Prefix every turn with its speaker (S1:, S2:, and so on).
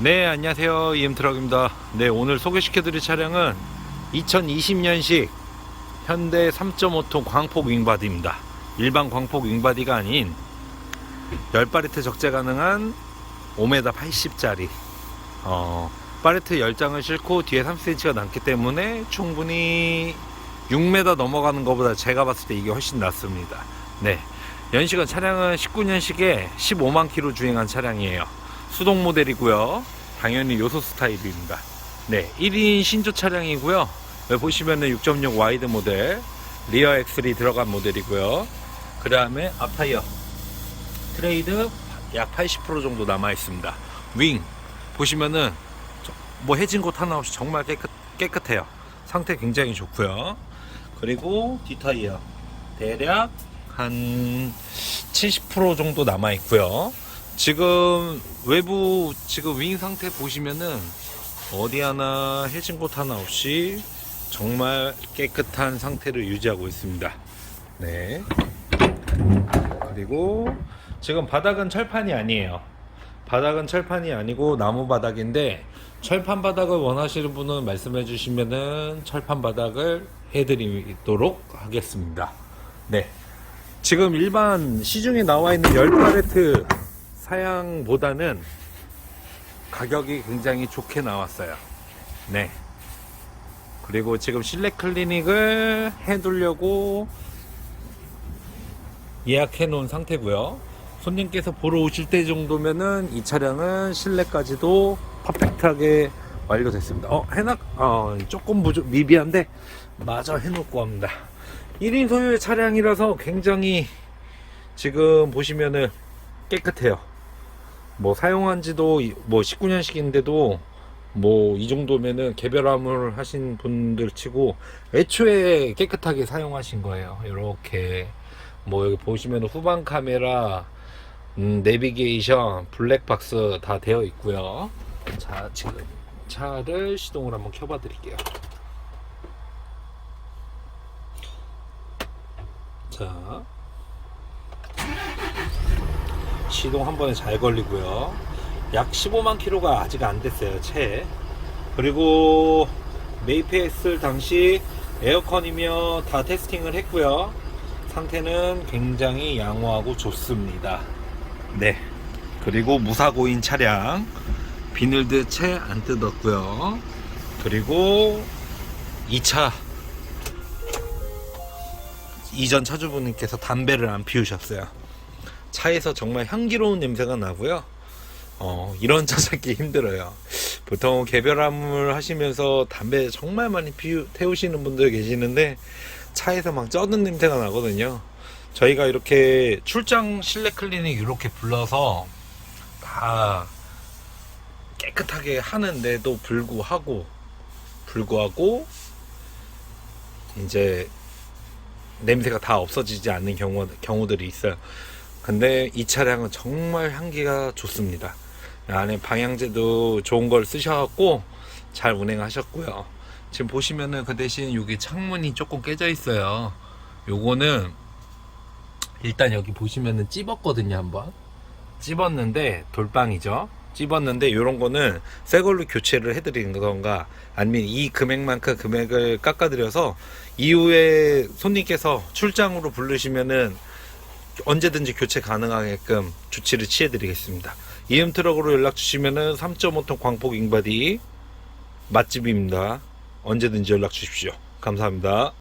S1: 네, 안녕하세요. EM트럭입니다. 네, 오늘 소개시켜 드릴 차량은 2020년식 현대 3.5톤 광폭 윙바디입니다. 일반 광폭 윙바디가 아닌 10바리트 적재 가능한 5m 80짜리 어, 바리트 10장을 싣고 뒤에 3cm가 남기 때문에 충분히 6m 넘어가는 것보다 제가 봤을 때 이게 훨씬 낫습니다. 네. 연식은 차량은 19년식에 15만 킬로 주행한 차량이에요. 수동 모델이고요. 당연히 요소 스타일입니다. 네, 1인 신조 차량이고요. 보시면은 6.6 와이드 모델, 리어 엑셀이 들어간 모델이고요. 그 다음에 앞타이어 트레이드 약 80% 정도 남아 있습니다. 윙 보시면은 저- 뭐 해진 곳 하나 없이 정말 깨끗, 깨끗해요. 상태 굉장히 좋고요. 그리고 뒷타이어 대략 한 70% 정도 남아 있고요. 지금 외부 지금 윙 상태 보시면은 어디 하나 해진 곳 하나 없이 정말 깨끗한 상태를 유지하고 있습니다. 네. 그리고 지금 바닥은 철판이 아니에요. 바닥은 철판이 아니고 나무 바닥인데 철판 바닥을 원하시는 분은 말씀해 주시면은 철판 바닥을 해드리도록 하겠습니다. 네. 지금 일반 시중에 나와 있는 10팔레트 사양보다는 가격이 굉장히 좋게 나왔어요. 네. 그리고 지금 실내 클리닉을 해두려고 예약해 놓은 상태고요. 손님께서 보러 오실 때 정도면은 이 차량은 실내까지도 퍼펙트하게 완료됐습니다. 어, 해놨, 어, 조금 부족, 미비한데 마저 해놓고 합니다. 1인 소유의 차량이라서 굉장히 지금 보시면은 깨끗해요. 뭐 사용한 지도 이- 뭐 19년식인데도 뭐 이 정도면은 개별함을 하신 분들 치고 애초에 깨끗하게 사용하신 거예요. 이렇게 뭐 여기 보시면 후방 카메라, 음, 내비게이션, 블랙박스 다 되어 있고요. 자 지금 차를 시동을 한번 켜봐 드릴게요. 자 시동 한 번에 잘 걸리고요. 약 15만 킬로가 아직 안 됐어요, 채. 그리고 메이페이스 당시 에어컨이며 다 테스팅을 했고요. 상태는 굉장히 양호하고 좋습니다. 네. 그리고 무사고인 차량 비닐드 채 안 뜯었고요. 그리고 2차 이전 차주분께서 담배를 안 피우셨어요. 차에서 정말 향기로운 냄새가 나고요. 어, 이런 차 찾기 힘들어요. 보통 개별함을 하시면서 담배 정말 많이 피우, 태우시는 분들 계시는데 차에서 막 쩌는 냄새가 나거든요. 저희가 이렇게 출장 실내 클리닉 이렇게 불러서 다 깨끗하게 하는데도 불구하고 불구하고 이제 냄새가 다 없어지지 않는 경우, 경우들이 있어요. 근데 이 차량은 정말 향기가 좋습니다. 안에 방향제도 좋은 걸 쓰셔갖고 잘 운행하셨고요. 지금 보시면은 그 대신 여기 창문이 조금 깨져 있어요. 요거는 일단 여기 보시면은 찝었거든요, 한번. 찝었는데 돌빵이죠. 찝었는데 요런 거는 새 걸로 교체를 해드리는 건가 아니면 이 금액만큼 금액을 깎아드려서 이후에 손님께서 출장으로 부르시면은 언제든지 교체 가능하게끔 조치를 취해드리겠습니다. 이음 트럭으로 연락 주시면은 3.5톤 광폭 잉바디 맛집입니다. 언제든지 연락 주십시오. 감사합니다.